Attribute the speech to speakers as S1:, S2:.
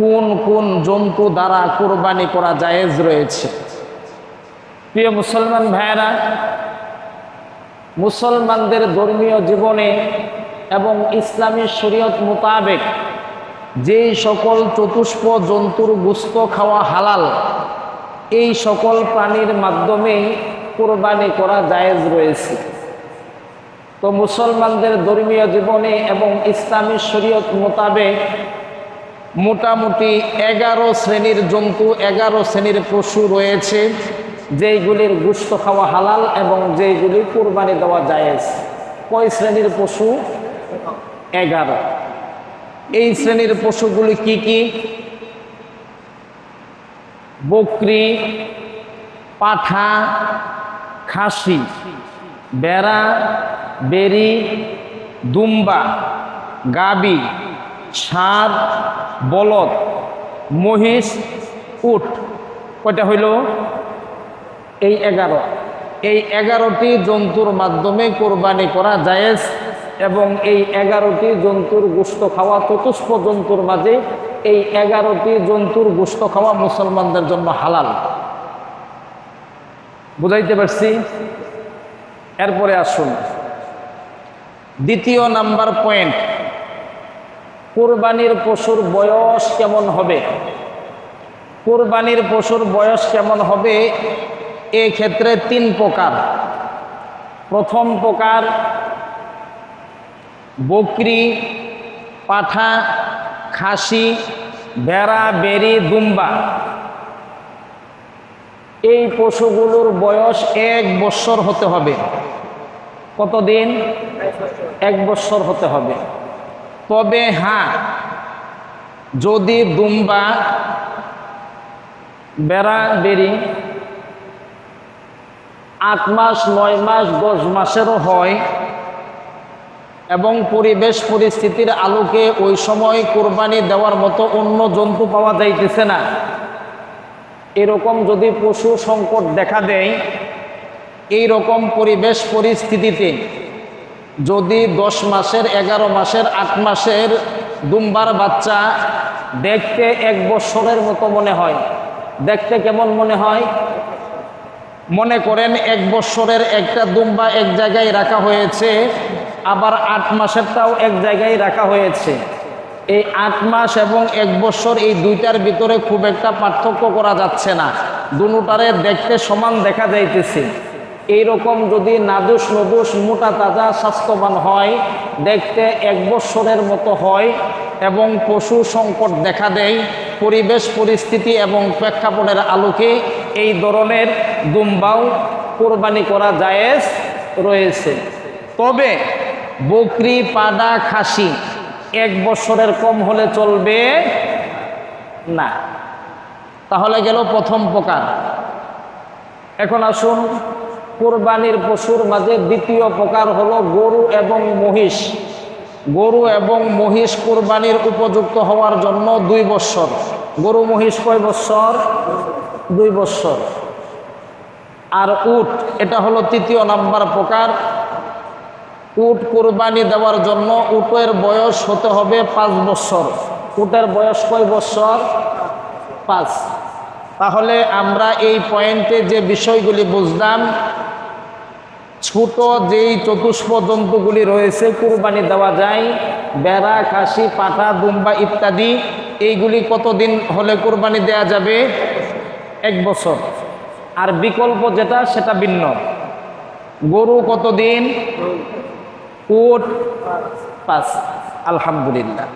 S1: কোন কোন জন্তু দ্বারা কোরবানি করা জায়েজ রয়েছে? প্রিয় মুসলমান ভাইয়েরা, মুসলমানদের ধর্মীয় জীবনে এবং ইসলামী শরীয়ত মোতাবেক যেই সকল চতুষ্প জন্তুর গুস্ত খাওয়া হালাল, এই সকল প্রাণীর মাধ্যমেই কোরবানি করা জায়েজ রয়েছে। তো মুসলমানদের ধর্মীয় জীবনে এবং ইসলামী শরীয়ত মোতাবেক মোটামুটি এগারো শ্রেণির জন্তু, এগারো শ্রেণির পশু রয়েছে, যেইগুলির গুস্ত খাওয়া হালাল এবং যেইগুলি কোরবানি দেওয়া জায়েজ। কয় শ্রেণির পশু? এগারো। এই শ্রেণির পশুগুলি কি কি? বকরি, পাঠা, খাসি, বেড়া, বেরি, দুম্বা, গাবি ষাঁড় বলদ, মহিষ, উট। কয়টা হইল? এই এগারো। এই এগারোটি জন্তুর মাধ্যমে কোরবানি করা জায়েজ এবং এই এগারোটি জন্তুর গোস্ত খাওয়া চতুষ্প জন্তুর মাঝে এই এগারোটি জন্তুর গোস্ত খাওয়া মুসলমানদের জন্য হালাল। বুঝাইতে পারছি? এরপরে আসুন। দ্বিতীয় নাম্বার পয়েন্ট। কোরবানির পশুর বয়স কেমন হবে? কোরবানির পশুর বয়স কেমন হবে? এ ক্ষেত্রে তিন প্রকার। প্রথম প্রকার, বকরি, পাঠা, খাসি বেড়া বেরি, দুম্বা। এই পশুগুলোর বয়স এক বৎসর হতে হবে। কতদিন? এক বৎসর হতে হবে। তবে হ্যাঁ যদি দুম্বা বেড়া বেরি আট মাস, নয় মাস, দশ মাসেরও হয় এবং পরিবেশ পরিস্থিতির আলোকে ওই সময় কোরবানি দেওয়ার মতো অন্য জন্তু পাওয়া যাইতেছে না। এরকম যদি পশু সংকট দেখা দেয় এই রকম পরিবেশ পরিস্থিতিতে যদি দশ মাসের, এগারো মাসের, আট মাসের দুম্বার বাচ্চা দেখতে এক বছরের মতো মনে হয়। দেখতে কেমন মনে হয়? মনে করেন এক বছরের একটা দুম্বা এক জায়গায় রাখা হয়েছে, আবার আট মাসেরটাও এক জায়গায় রাখা হয়েছে। এই আট মাস এবং এক বছর এই দুইটার ভিতরে খুব একটা পার্থক্য করা যাচ্ছে না। দুটারে দেখতে সমান দেখা যাইতেছে। এইরকম যদি নাদুস নদুস মোটা তাজা স্বাস্থ্যবান হয়, দেখতে এক বৎসরের মতো হয় এবং পশু সংকট দেখা দেয়, পরিবেশ পরিস্থিতি এবং প্রেক্ষাপটের আলোকে এই ধরনের দুম্বাও কোরবানি করা জায়েজ রয়েছে। তবে বকরি, পাডা, খাসি এক বছরের কম হলে চলবে না। তাহলে গেল প্রথম প্রকার। এখন আসুন কোরবানির পশুর মাঝে দ্বিতীয় প্রকার হলো গরু এবং মহিষ। গরু এবং মহিষ কোরবানির উপযুক্ত হওয়ার জন্য দুই বৎসর। গরু, মহিষ কয় বৎসর? দুই বৎসর। আর উট, এটা হলো তৃতীয় নাম্বার প্রকার। উট কোরবানি দেওয়ার জন্য উটের বয়স হতে হবে পাঁচ বছর উটের বয়স কয় বছর পাঁচ। তাহলে আমরা এই পয়েন্টে যে বিষয়গুলি বুঝলাম ছোট যেই চতুষ্প জন্তুগুলি রয়েছে, কুরবানি দেওয়া যায়, বেড়া, খাসি, পাঠা, দুম্বা ইত্যাদি। এইগুলি কতদিন হলে কোরবানি দেয়া যাবে? এক বছর। আর বিকল্প যেটা, সেটা ভিন্ন। গরু কতদিন? উট পাঁচ। আলহামদুলিল্লাহ।